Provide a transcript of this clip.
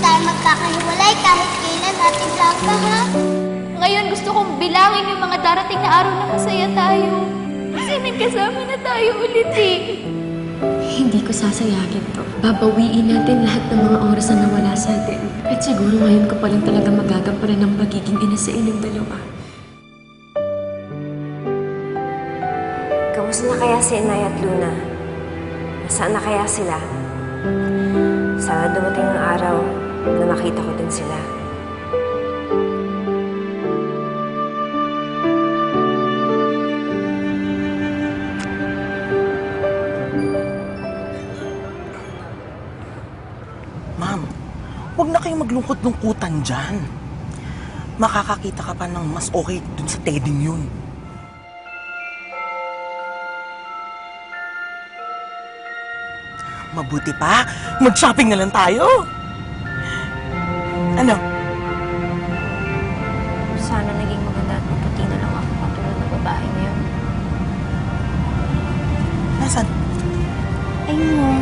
tayo magkakahiwalay kahit kailan, Ate Blanca, ha? Ngayon gusto kong bilangin yung mga darating na araw na masaya tayo. Kasi nagkasama na tayo ulit eh. Hindi ko sasayagin to. Babawiin natin lahat ng mga oras na nawala sa atin. At siguro ngayon ko pa lang talaga magagampanan ng pagiging ina sa inyong dalawa. Kamusta na kaya si Inay at Luna? Nasaan na kaya sila? Sana dumating ang araw na makita ko din sila. Ma'am, huwag na kayong maglungkot-lungkutan dyan. Makakakita ka pa ng mas okay dun sa tedding yun. Mabuti pa, mag-shopping na lang tayo. Ano? Sana naging maganda at maputi na lang ako katulad ng babae na yun. Nasaan? Ayun